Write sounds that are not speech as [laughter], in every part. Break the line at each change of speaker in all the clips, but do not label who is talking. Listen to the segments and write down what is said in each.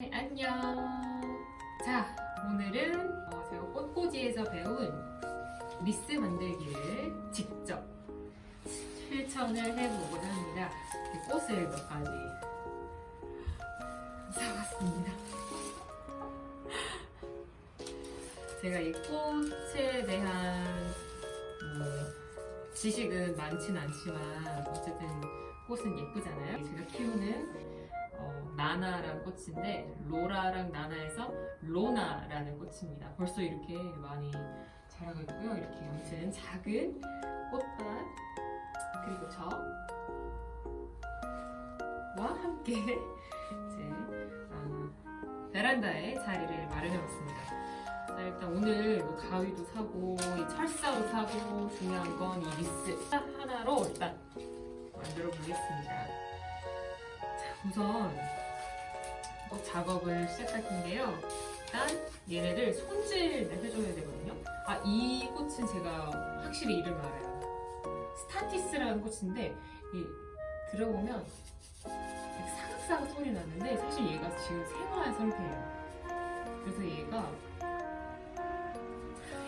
네, 안녕. 자, 오늘은 어, 제가 꽃꽂이에서 배운 리스 만들기를 직접 실천을 해보고자 합니다. 꽃을 몇 가지 사왔습니다. 제가 이 꽃에 대한 뭐 지식은 많진 않지만 어쨌든 꽃은 예쁘잖아요. 제가 키우는 어, 나나라는 꽃인데 로라랑 나나에서 로나라는 꽃입니다. 벌써 이렇게 많이 자라고 있고요. 이렇게 아무튼 작은 꽃밭 그리고 저와 함께 이제 아, 베란다에 자리를 마련해봤습니다. 자 일단 오늘 뭐 가위도 사고 이 철사도 사고 중요한 건 이 리스 하나로 일단 만들어 보겠습니다. 자, 우선 꽃 작업을 시작할 텐데요. 일단 얘네를 손질을 해줘야 되거든요. 아, 이 꽃은 제가 확실히 이름을 알아요. 스타티스라는 꽃인데 이 들어보면 사각사각 소리 나는데 사실 얘가 지금 생화한 상태예요. 그래서 얘가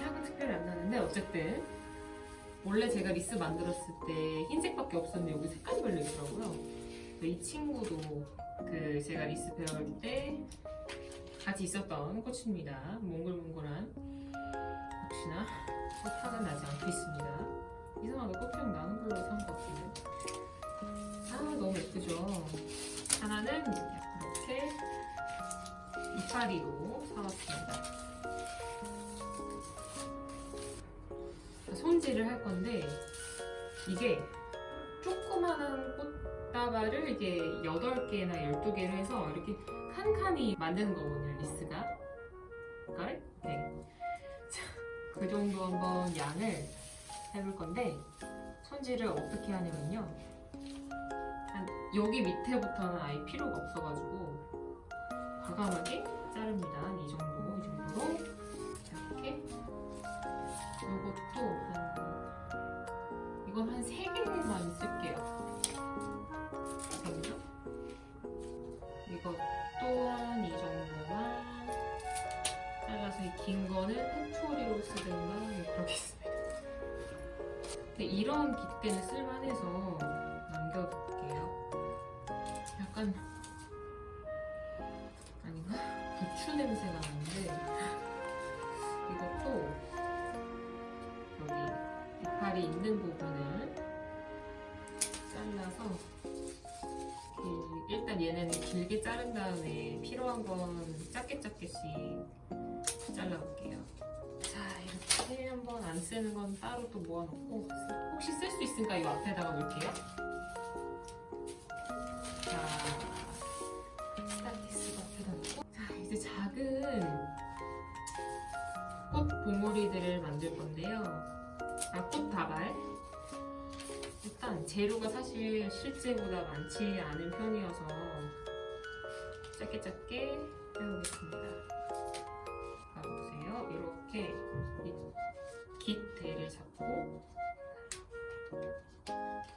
향은 특별히 안 나는데 어쨌든 원래 제가 리스 만들었을 때 흰색밖에 없었는데 여기 색깔이 별로 있더라고요. 이 친구도 그 제가 리스 배울 때 같이 있었던 꽃입니다. 몽글몽글한 역시나 꽃 화가 나지 않고 있습니다. 이상하게 꽃향 나는 걸로 산 것 같기는. 아 너무 예쁘죠. 하나는 이렇게 이파리로 사왔습니다. 손질을 할 건데 이게 조그마한 꽃 다발을 이게 8개나 12개를 해서 이렇게 칸칸이 만드는 거거든요 리스가 이걸 네. 자, 그 정도 한번 양을 해볼 건데 손질을 어떻게 하냐면요 한 여기 밑에부터는 아예 필요가 없어가지고 과감하게 자릅니다 한이 정도 이 정도로 자, 이렇게 이것도 한 이건 한 3개만 쓸게요. 해초리로 쓰든가 그러겠습니다. 근데 이런 깃대는 쓸만해서 남겨둘게요. 약간 아닌가? 부추 냄새가 나는데 이것도 여기 이파리 있는 부분을 잘라서 일단 얘네는 길게 자른 다음에 필요한 건 작게 작게씩 잘라볼게요. 자 이렇게 한번 안 쓰는 건 따로 또 모아놓고 혹시 쓸 수 있으니까 이 앞에다가 놓을게요. 자 스타티스 앞에다 놓고 자 이제 작은 꽃 봉오리들을 만들 건데요. 아, 꽃 다발. 일단 재료가 사실 실제보다 많지 않은 편이어서 짧게 짧게 해보겠습니다. 깃대를 잡고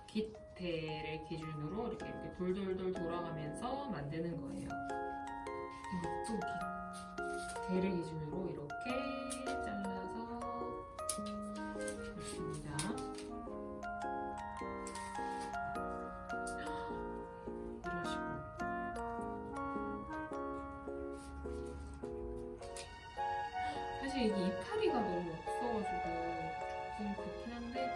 깃대를 기준으로 이렇게, 이렇게 돌돌돌 돌아가면서 만드는 거예요. 이것도 깃대를 기준으로 이렇게 잘라서 식으로. 사실 이게 이파리가 너무 없어가지고 조금 그렇긴 한데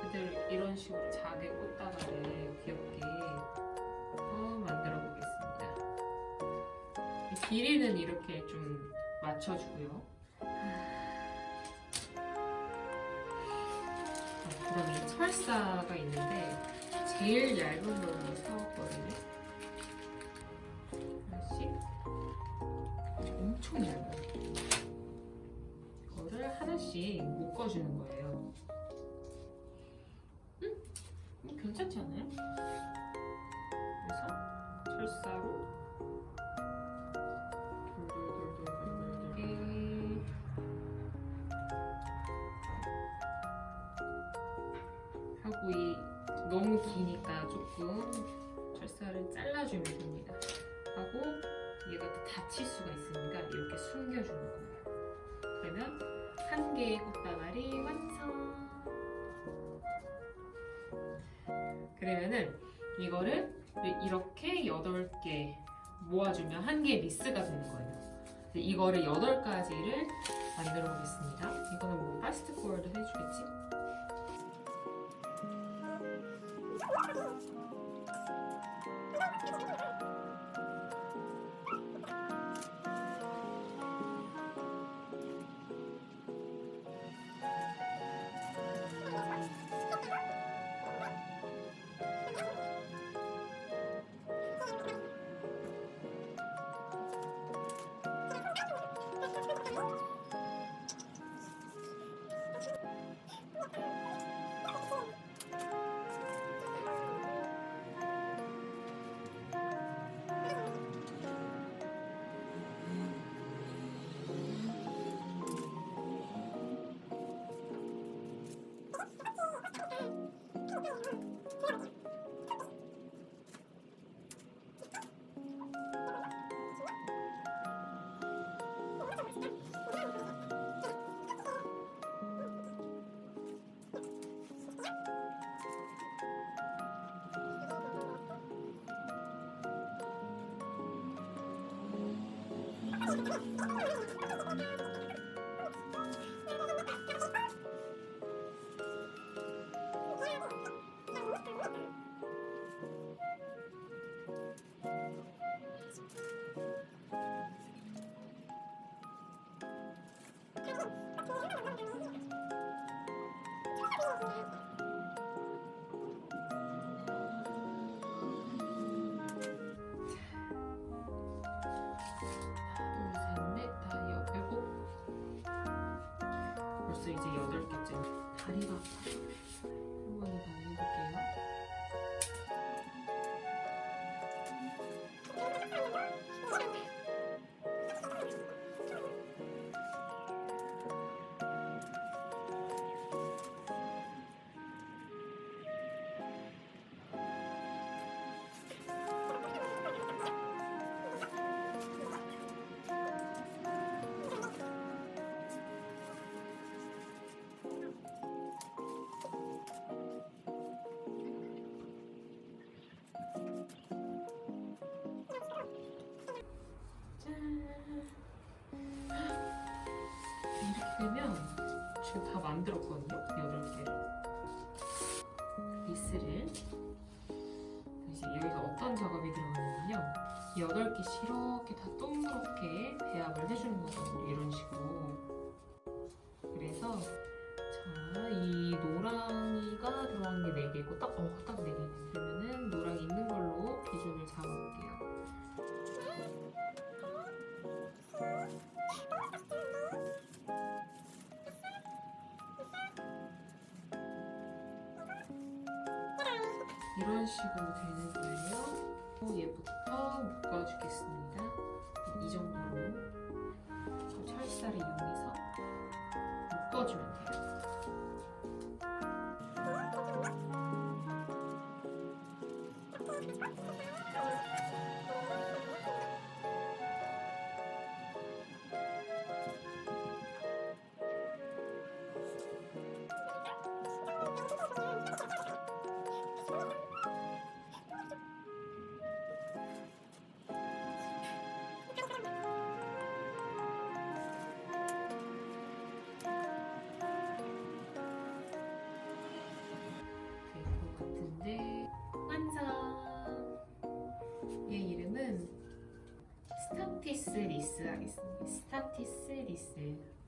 그대로 이런 식으로 작은 꽃다발을 귀엽게 어, 만들어 보겠습니다. 이 길이는 이렇게 좀 맞춰주고요. 어, 그다음에 철사가 있는데 제일 얇은 걸로 사왔거든요. 하나씩 엄청 얇아요. 이거를 하나씩 묶어주는 거예요. 음? 음, 괜찮지 않아요? 그래서 철사로 돌돌돌돌돌돌 하고 이 너무 기니까 조금 철사를 잘라주면 됩니다. 하고 얘가 또 다칠 수가 있으니까 이렇게 숨겨주는 거예요. 그러면 한 개의 꽃다발이 완성. 그러면은 이거를 이렇게 여덟 개 모아주면 한 개의 리스가 되는 거예요. 이거를 여덟 가지를 만들어 보겠습니다. 이거는 뭐 파스트 포워드 해주겠지? Thank [laughs] you. 이제 여덟 개째. 다리가 지금 다 만들었거든요. 여덟 개를. 리스를 이제 여기서 어떤 작업이 들어가냐면요. 여덟 개씩 이렇게 다 동그랗게 배합을 해주는 거거든요. 이런 식으로. 그래서 자, 이 노랑이가 들어간 게네 개고 딱, 어, 딱 이런 식으로 되는 거예요. 얘부터 묶어주겠습니다. 이 정도로 저 철사를 이용해서 묶어주면 돼요. 하겠습니다. 스타티스 리스!